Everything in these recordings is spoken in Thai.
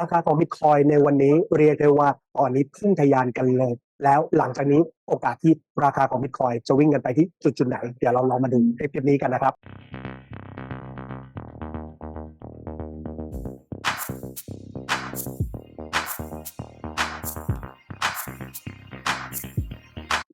ราคาของบิตคอยในวันนี้เรียกได้ว่าตอนนี้พุ่งทะยานกันเลย แล้วหลังจากนี้โอกาสที่ราคาของบิตคอยจะวิ่งกันไปที่จุดจุดๆไหน เดี๋ยวเราลองมาดูคลิปนี้กันนะครับ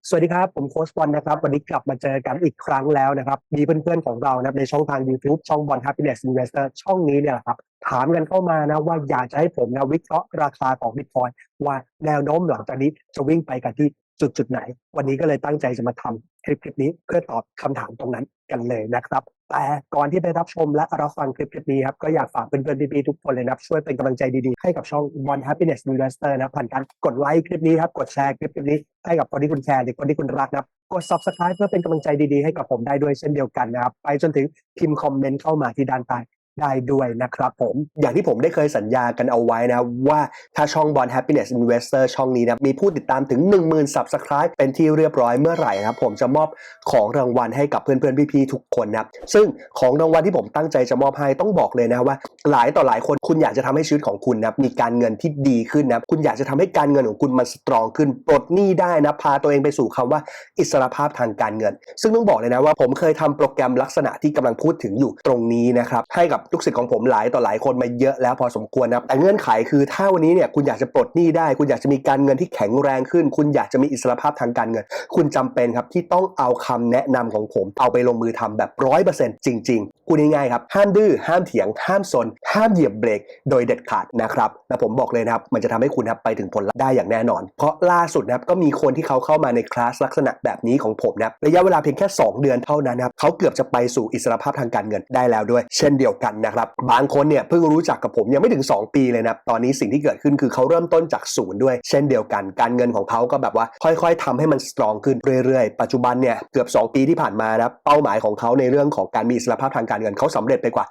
สวัสดีครับ ผมโค้ชบอลนะครับ วันนี้กลับมาเจอกันอีกครั้งแล้วนะครับ มีเพื่อนๆของเรานะครับในช่องทาง YouTube ช่องบอล Happiness Investor ช่องนี้เนี่ยครับ ถามกันเข้ามานะว่าอยากจะให้ผมนะวิเคราะห์ราคาของบิตคอยว่าแนวโน้มหลังจากนี้จะวิ่งไปกันที่ จุดจุดไหน วันนี้ก็เลยตั้งใจจะมาทำคลิปคลิปนี้เพื่อตอบคำถามตรงนั้นกันเลยนะครับแต่ก่อนที่ไปรับชมและรับฟังคลิปคลิปนี้ครับก็อยากฝากเพื่อนๆพี่ๆทุกคนเลยนะครับช่วยเป็นกำลังใจดีๆ ให้กับช่อง One Happiness Investor นะครับผ่านการกดไลค์คลิปนี้ครับกดแชร์คลิปคลิปนี้ให้กับคนที่คุณแชร์หรือคนที่คุณรักนะครับกด subscribe เพื่อเป็นกำลังใจดีๆให้กับผมได้ด้วยเช่นเดียวกันนะครับไปจนถึงพิมพ์คอมเมนต์เข้ามาที่ด้านใต้ ได้ด้วยนะครับผม อย่างที่ผมได้เคยสัญญากันเอาไว้นะว่าถ้าช่อง Bond Happiness Investor ช่องนี้นะมีผู้ติดตามถึง 10,000 Subscribe เป็นที่เรียบร้อยเมื่อไหร่นะครับผมจะมอบของรางวัลให้กับเพื่อนๆพี่ๆทุกคนนะซึ่งของรางวัลที่ผมตั้งใจจะมอบให้ต้องบอกเลยนะว่า หลายต่อหลายคนคุณอยากจะทำให้ชีวิตของคุณนะมีการเงินที่ดีขึ้นนะคุณอยากจะทำให้การเงินของคุณมันสตรองขึ้นปลดหนี้ได้นะพาตัวเองไปสู่คำว่าอิสรภาพทางการเงิน ซึ่งต้องบอกเลยนะว่าผมเคยทำโปรแกรมลักษณะที่กำลังพูดถึงอยู่ตรงนี้นะครับให้กับลูกศิษย์ของผมหลายต่อหลายคนมาเยอะแล้วพอสมควรนะครับแต่เงื่อนไขคือถ้าวันนี้เนี่ยคุณอยากจะปลดหนี้ได้ คุณอยากจะมีการเงินที่แข็งแรงขึ้น คุณอยากจะมีอิสรภาพทางการเงิน คุณจำเป็นครับที่ต้องเอาคำแนะนำของผม เอาไปลงมือทำแบบร้อยเปอร์เซ็นต์จริง ๆ พูดง่ายๆครับห้ามดื้อห้ามเถียง ห้ามซนห้ามเหยียบเบรกโดยเด็ดขาดนะครับและผมบอกเลยนะครับมันจะทำให้คุณครับไปถึงผลลัพธ์ได้อย่างแน่นอน เพราะล่าสุดนะครับก็มีคนที่เขาเข้ามาในคลาสลักษณะแบบนี้ของผมนะครับระยะเวลาเพียงแค่ 2 เดือนเท่านั้นนะครับเขาเกือบจะไปสู่อิสรภาพทางการเงินได้แล้วด้วย เช่นเดียวกันนะครับบางคนเนี่ยเพิ่งรู้จักกับผมยังไม่ถึง 2 ปีเลยนะตอนนี้สิ่งที่เกิดขึ้นคือเขาเริ่มต้นจากศูนย์ด้วย เช่นเดียวกัน การเงินของเขาก็แบบว่า ค่อยๆทำให้มันสตรองขึ้นเรื่อยๆ ปัจจุบันเนี่ยเกือบ 2 ปีที่ผ่านมานะเป้าหมายของเขาในเรื่องของการมีอิสรภาพทางการเงินเขาสำเร็จไปกว่า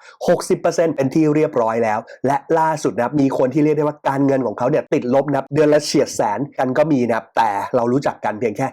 60%เป็นที่เรียบร้อยแล้ว และล่าสุดนะมีคนที่เรียกได้ว่าการเงินของเขาเนี่ยติดลบนับเดือนละเฉียดแสนกันก็มีนะแต่เรารู้จักกันเพียงแค่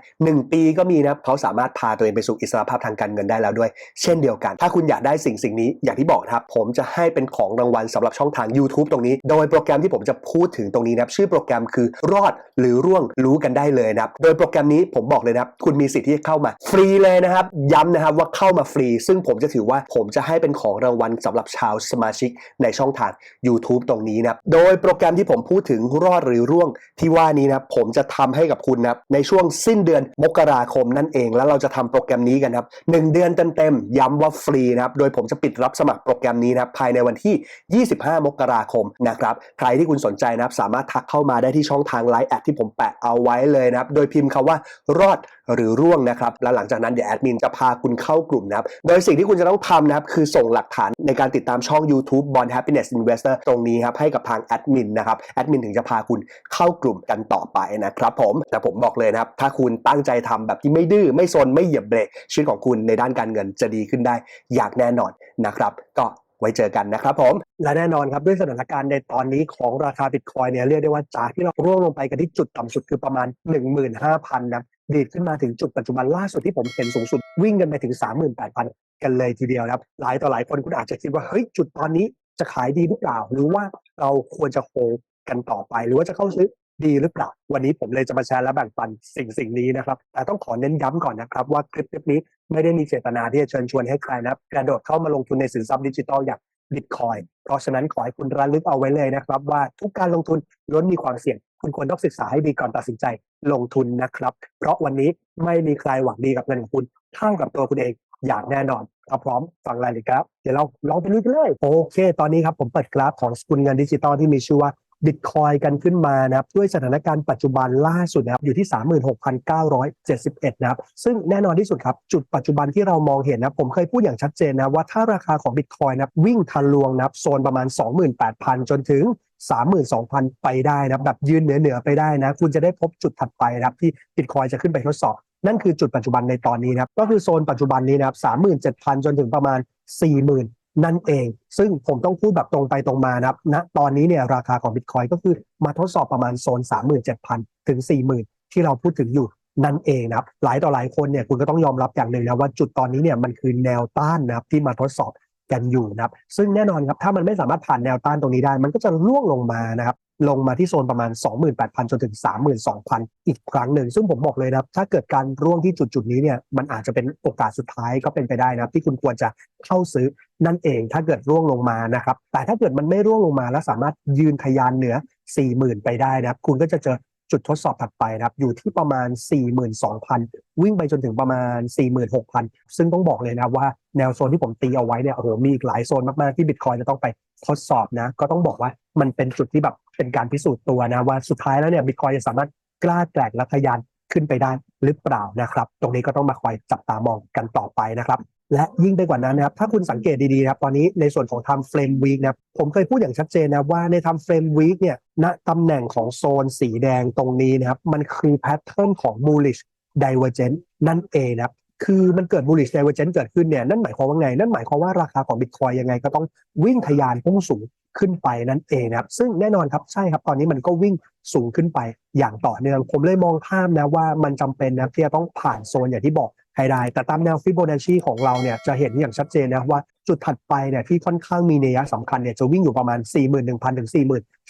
1 ปีก็มีนะเขาสามารถพาตัวเองไปสู่อิสรภาพทางการเงินได้แล้วด้วย เช่นเดียวกัน ถ้าคุณอยากได้สิ่งสิ่งนี้อย่างที่บอกนะครับผมจะให้เป็นของรางวัลสำหรับช่องทาง YouTube ตรงนี้ โดยโปรแกรมที่ผมจะพูดถึงตรงนี้นะชื่อโปรแกรมคือรอดหรือร่วงรู้กันได้เลยนะโดยโปรแกรมนี้ผมบอกเลยนะคุณมีสิทธิ์ที่จะเข้ามาฟรีเลยนะครับย้ำนะครับว่าเข้ามาฟรี ซึ่งผมจะถือว่าผมจะะให้เป็นของรางวัลสำหรับชาวสมาชิกในช่องทาง YouTube ตรงนี้นะโดยโปรแกรมที่ผมพูดถึงรอดหรือร่วงที่ว่านี้นะผมจะทำให้กับคุณนะในช่วงสิ้นเดือนมกราคมนั่นเอง แล้วเราจะทำโปรแกรมนี้กันครับหนึ่งเดือนเต็มๆย้ำว่าฟรีนะครับโดยผมจะปิดรับสมัครโปรแกรมนี้นะภายในวันที่ 25 มกราคมนะครับใครที่คุณสนใจนะครับสามารถทักเข้ามาได้ที่ช่องทางไลน์แอดที่ผมแปะเอาไว้เลยนะครับโดยพิมพ์คำว่ารอดหรือร่วงนะครับแล้วหลังจากนั้นเดี๋ยวแอดมินจะพาคุณเข้ากลุ่มนะครับโดยสิ่งที่คุณจะต้องทำนะครับคือส่งหลักฐานในการติดตามช่อง YouTube Bond Happiness Investor ตรงนี้ครับให้กับทางแอดมินนะครับแอดมินถึงจะพาคุณเข้ากลุ่มกันต่อไปนะครับผมแต่ผมบอกเลยนะครับถ้าคุณตั้งใจทำแบบที่ไม่ดื้อไม่ซนไม่เหยียบเบรกชีวิตของคุณในด้านการเงินจะดีขึ้นได้อย่างแน่นอนนะครับ ก็ไว้เจอกันนะครับผม และแน่นอนครับด้วยสถานการณ์ในตอนนี้ของราคาบิตคอยเนี่ยเรียกได้ว่าจากที่เราร่วงลงไปกันที่จุดต่ำสุดคือประมาณ 15,000นะดีดขึ้นมาถึงจุดปัจจุบันล่าสุดที่ผมเห็นสูงสุดวิ่งกันไปถึง 38,000 กันเลยทีเดียวครับ หลายต่อหลายคนคุณอาจจะคิดว่าเฮ้ยจุดตอนนี้จะขายดีหรือเปล่า หรือว่าเราควรจะโฮกันต่อไป หรือว่าจะเข้าซื้อดีหรือเปล่า วันนี้ผมเลยจะมาแชร์และแบ่งปันสิ่งสิ่งนี้นะครับ แต่ต้องขอเน้นย้ำก่อนนะครับ ว่าคลิปคลิปนี้ไม่ได้มีเจตนาที่จะเชิญชวนให้ใครนะกระโดดเข้ามาลงทุนในสินทรัพย์ดิจิทัลอย่างบิตคอยเพราะฉะนั้นขอให้คุณระลึกเอาไว้เลยนะครับ ว่าทุกการลงทุนล้วนมีความเสี่ยง คุณควรต้องศึกษาให้ดีก่อนตัดสินใจลงทุนนะครับ เพราะวันนี้ไม่มีใครหวังดีกับเงินของคุณเท่ากับตัวคุณเอง อย่างแน่นอนถ้าพร้อมฟังรายละเอียดครับ เดี๋ยวเราลองไปลุยกันเลย โอเค ตอนนี้ครับผมเปิดกราฟของสกุลเงินดิจิตอลที่มีชื่อว่าบิตคอยกันขึ้นมานะครับด้วยสถานการณ์ปัจจุบันล่าสุดนะครับอยู่ที่ 36,971 นะครับซึ่งแน่นอนที่สุดครับ จุดปัจจุบันที่เรามองเห็นนะผมเคยพูดอย่างชัดเจนนะว่าถ้าราคาของบิตคอยนะวิ่งทะลวงนับโซนประมาณ 28,000 จนถึง 32,000 ไปได้นะแบบยืนเหนือเหนือไปได้นะ คุณจะได้พบจุดถัดไปนะครับที่บิตคอยจะขึ้นไปทดสอบ นั่นคือจุดปัจจุบันในตอนนี้นะครับ ก็คือโซนปัจจุบันนี้นะครับ37,000จนถึงประมาณ40,000นั่นเอง ซึ่งผมต้องพูดแบบตรงไปตรงมานะครับณตอนนี้เนี่ยราคาของบิตคอยก็คือมาทดสอบประมาณโซน 37,000 ถึง 40,000 ที่เราพูดถึงอยู่นั่นเองนะครับ หลายต่อหลายคนเนี่ยคุณก็ต้องยอมรับอย่างหนึ่งนะว่าจุดตอนนี้เนี่ยมันคือแนวต้านนะครับที่มาทดสอบกันอยู่นะครับ ซึ่งแน่นอนครับถ้ามันไม่สามารถผ่านแนวต้านตรงนี้ได้ มันก็จะล่วงลงมานะครับ ลงมาที่โซนประมาณ 28,000 จนถึง 32,000 อีกครั้งหนึ่ง ซึ่งผมบอกเลยนะครับถ้าเกิดการร่วงที่จุดจุดๆนี้เนี่ยมันอาจจะเป็นโอกาสสุดท้ายก็เป็นไปได้นะครับที่คุณควรจะเข้าซื้อนั่นเองถ้าเกิดร่วงลงมานะครับ แต่ถ้าเกิดมันไม่ร่วงลงมาแล้วสามารถยืนทะยานเหนือ 40,000 ไปได้นะครับคุณก็จะเจอจุดทดสอบถัดไปนะครับอยู่ที่ประมาณ 42,000 วิ่งไปจนถึงประมาณ 46,000 ซึ่งต้องบอกเลยนะว่าแนวโซนที่ผมตีเอาไว้เนี่ยโอ้โหมีอีกหลายโซนมากๆที่บิตคอยจะต้องไปทดสอบนะ ก็ต้องบอกว่ามันเป็นจุดที่แบบ เป็นการพิสูจน์ตัวนะว่าสุดท้ายแล้วเนี่ยบิตคอยจะสามารถกล้าแกลกและทะยานขึ้นไปได้หรือเปล่านะครับ ตรงนี้ก็ต้องมาคอยจับตามองกันต่อไปนะครับและยิ่งไปกว่านั้นนะครับ ถ้าคุณสังเกตดีๆนะครับ ตอนนี้ในส่วนของ time frame week นะผมเคยพูดอย่างชัดเจนนะว่าใน time frame week เนี่ยณตำแหน่งของโซนสีแดงตรงนี้นะครับ มันคือ pattern ของ bullish divergence นั่นเองนะครับ คือมันเกิด bullish divergence เกิดขึ้นเนี่ยนั่นหมายความว่าไง นั่นหมายความว่าราคาของ Bitcoin ยังไงก็ต้องวิ่งทะยานพุ่งสูงขึ้นไปนั่นเองนะครับซึ่งแน่นอนครับใช่ครับตอนนี้มันก็วิ่งสูงขึ้นไปอย่างต่อเนื่องผมเลยมองภาพนะว่ามันจำเป็นนะที่จะต้องผ่านโซนอย่างที่บอกให้ได้ แต่ตามแนวฟิโบนัชชีของเราเนี่ยจะเห็นอย่างชัดเจนนะว่าจุดถัดไปเนี่ยที่ค่อนข้างมีนัยสำคัญเนี่ยจะวิ่งอยู่ประมาณ 41,000 ถึง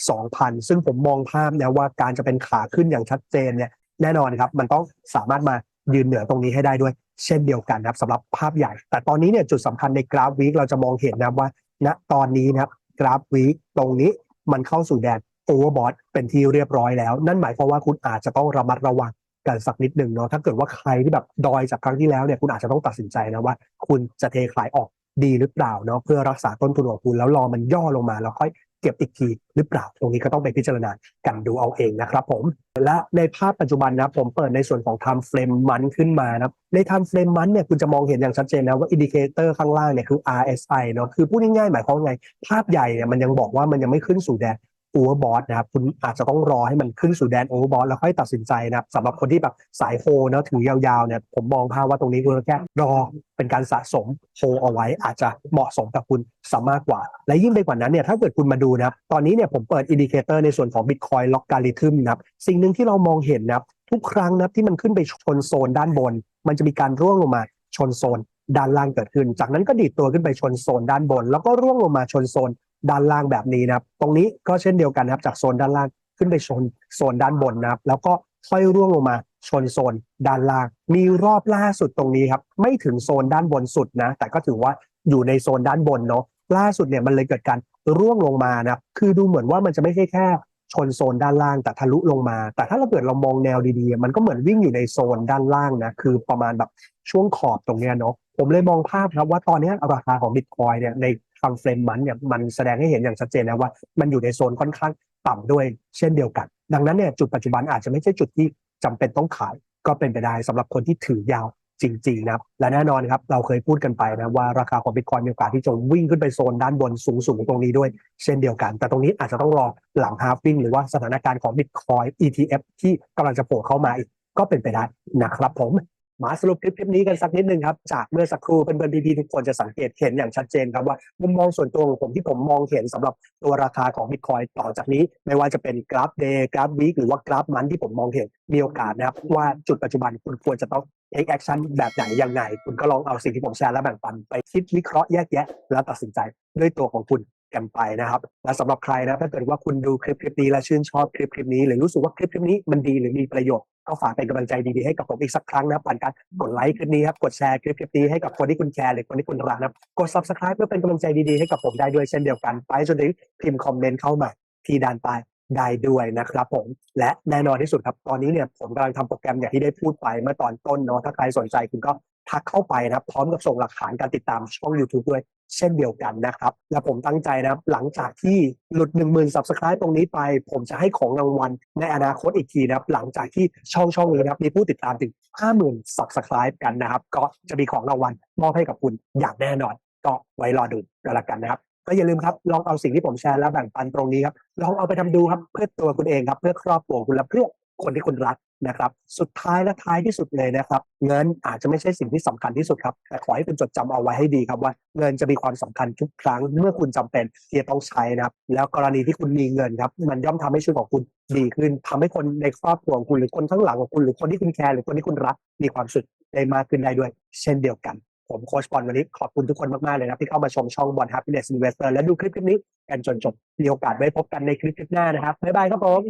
42,000 ซึ่งผมมองภาพนะว่าการจะเป็นขาขึ้นอย่างชัดเจนเนี่ยแน่นอนครับมันต้องสามารถมายืนเหนือตรงนี้ให้ได้ด้วย เช่นเดียวกันนะครับสำหรับภาพใหญ่ แต่ตอนนี้เนี่ยจุดสำคัญในกราฟวีคเราจะมองเห็นนะว่าณตอนนี้นะครับกราฟวีคตรงนี้มันเข้าสู่แดนโอเวอร์บอทเป็นที่เรียบร้อยแล้ว นั่นหมายความว่าคุณอาจจะต้องระมัดระวังกันสักนิดหนึ่งเนาะถ้าเกิดว่าใครที่แบบดอยจากครั้งที่แล้วเนี่ยคุณอาจจะต้องตัดสินใจนะว่า คุณจะเทขายออกดีหรือเปล่าเนาะเพื่อรักษาต้นทุนของคุณแล้วรอมันย่อลงมาแล้วค่อย เก็บอีกทีหรือเปล่า ตรงนี้ก็ต้องไปพิจารณากันดูเอาเองนะครับผม และในภาพปัจจุบันนะผมเปิดในส่วนของ time frame มันขึ้นมานะใน time frame มันเนี่ยคุณจะมองเห็นอย่างชัดเจนนะว่าอินดิเคเตอร์ข้างล่างเนี่ยคือ RSI เนาะคือพูดง่ายๆหมายความว่าไง ภาพใหญ่เนี่ยมันยังบอกว่ามันยังไม่ขึ้นสู่แดน โอเวอร์บอทนะครับคุณอาจจะต้องรอให้มันขึ้นสู่แดนโอเวอร์บอทแล้วค่อยตัดสินใจนะครับสำหรับคนที่แบบสายโฮเนาะถือยาวๆเนี่ยผมมองภาพว่าตรงนี้คุณแค่รอเป็นการสะสมโฮเอาไว้ อาจจะเหมาะสมกับคุณสมากกว่า และยิ่งไปกว่านั้นเนี่ยถ้าเกิดคุณมาดูนะครับตอนนี้เนี่ยผมเปิดอินดิเคเตอร์ในส่วนของ Bitcoin l o g a r i t h m นะครับสิ่งหนึ่งที่เรามองเห็นนะครับทุกครั้งนะที่มันขึ้นไปชนโซนด้านบน มันจะมีการร่วงลงมาชนโซนด้านล่างเกิดขึ้น จากนั้นก็ดีดตัวขึ้นไปชนโซนด้านบน แล้วก็ร่วงลงมาชนโซน ด้านล่างแบบนี้นะครับ ตรงนี้ก็เช่นเดียวกันนะครับ จากโซนด้านล่างขึ้นไปชนโซนด้านบนนะครับ แล้วก็ค่อยร่วงลงมาชนโซนด้านล่าง มีรอบล่าสุดตรงนี้ครับ ไม่ถึงโซนด้านบนสุดนะ แต่ก็ถือว่าอยู่ในโซนด้านบนเนาะ ล่าสุดเนี่ยมันเลยเกิดการร่วงลงมานะครับ คือดูเหมือนว่ามันจะไม่ใช่แค่ชนโซนด้านล่างแต่ทะลุลงมา แต่ถ้าเราเกิดเรามองแนวดีๆ มันก็เหมือนวิ่งอยู่ในโซนด้านล่างนะ คือประมาณแบบช่วงขอบตรงเนี้ยเนาะ ผมเลยมองภาพครับว่าตอนนี้ราคาของบิตคอยเนี่ยใน ทำเฟรมมันเนี่ยมันแสดงให้เห็นอย่างชัดเจนนะว่า มันอยู่ในโซนค่อนข้างต่ำด้วยเช่นเดียวกัน ดังนั้นเนี่ยจุดปัจจุบันอาจจะไม่ใช่จุดที่จำเป็นต้องขายก็เป็นไปได้สำหรับคนที่ถือยาวจริงๆนะครับและแน่นอนครับเราเคยพูดกันไปนะว่าราคาของบิตคอยมีโอกาสที่จะวิ่งขึ้นไปโซนด้านบนสูงๆตรงนี้ด้วยเช่นเดียวกัน แต่ตรงนี้อาจจะต้องรอหลังฮาฟวิ่งหรือว่าสถานการณ์ของบิตคอย ETF ที่กำลังจะโผล่เข้ามาอีกก็เป็นไปได้นะครับผม มาสรุปคลิปคลิปนี้กันสักนิดนึงครับจากเมื่อสักครู่เพื่อนๆพี่ๆทุกคนจะสังเกตเห็นอย่างชัดเจนครับว่ามุมมองส่วนตัวของผมที่ผมมองเห็นสำหรับตัวราคาของ Bitcoin ต่อจากนี้ ไม่ว่าจะเป็นกราฟเดย์กราฟวีคหรือว่ากราฟมันที่ผมมองเห็นมีโอกาสนะครับว่าจุดปัจจุบันคุณควรจะต้อง take action แบบไหนยังไง คุณก็ลองเอาสิ่งที่ผมแชร์และแบ่งปันไปคิดวิเคราะห์แยกแยะ แล้วตัดสินใจด้วยตัวของคุณ กันไปนะครับ และสำหรับใครนะถ้าเกิดว่าคุณดูคลิปคลิปนี้และชื่นชอบคลิปคลิปนี้ หรือรู้สึกว่าคลิปคลิปนี้มันดีหรือมีประโยชน์ก็ฝากเป็นกำลังใจดีๆให้กับผมอีกสักครั้งนะผ่านการกดไลค์คลิปนี้ครับกดแชร์คลิปคลิปนี้ให้กับคนที่คุณแชร์หรือคนที่คุณรักนะกด subscribe เพื่อเป็นกำลังใจดีๆให้กับผมได้ด้วยเช่นเดียวกัน ไปจนถึงพิมพ์คอมเมนต์เข้ามาที่ด้านใต้ ได้ด้วยนะครับผมและแน่นอนที่สุดครับ ตอนนี้เนี่ยผมกำลังทำโปรแกรมอย่างที่ได้พูดไปเมื่อตอนต้นเนาะถ้าใครสนใจคุณก็ทักเข้าไปนะครับ พร้อมกับส่งหลักฐานการติดตามช่อง YouTube ด้วยเช่นเดียวกันนะครับ และผมตั้งใจนะครับ หลังจากที่หลุด 1 0,000 subscribe ตรงนี้ไป ผมจะให้ของรางวัลในอนาคตอีกทีนะครับ หลังจากที่ช่องช่องนี้นะครับมีผู้ติดตามถึง 50,000 subscribe กันนะครับ ก็จะมีของรางวัลมอบให้กับคุณอย่างแน่นอน ก็ไว้รอดูกันละกันนะครับ ก็อย่าลืมครับลองเอาสิ่งที่ผมแชร์และแบ่งปันตรงนี้ครับลองเอาไปทำดูครับเพื่อตัวคุณเองครับเพื่อครอบครัวคุณและเพื่อคนที่คุณรักนะครับสุดท้ายและท้ายที่สุดเลยนะครับ เงินอาจจะไม่ใช่สิ่งที่สำคัญที่สุดครับ แต่ขอให้คุณจดจำเอาไว้ให้ดีครับว่าเงินจะมีความสำคัญทุกครั้งเมื่อคุณจำเป็นที่จะต้องใช้นะครับ แล้วกรณีที่คุณมีเงินครับ มันย่อมทำให้ชีวิตของคุณดีขึ้นทำให้คนในครอบครัวของคุณหรือคนข้างหลังของคุณหรือคนที่คุณแคร์หรือคนที่คุณรักมีความสุขได้มากขึ้นได้ด้วย เช่นเดียวกัน ผมโค้ชบอลวันนี้ขอบคุณทุกคนมาก ๆ เลยนะที่เข้ามาชมช่องบอล Happiness Investor และดูคลิปคลิปนี้กันจนจบมีโอกาสไว้พบกันในคลิปคลิปหน้านะครับบ๊ายบายครับผม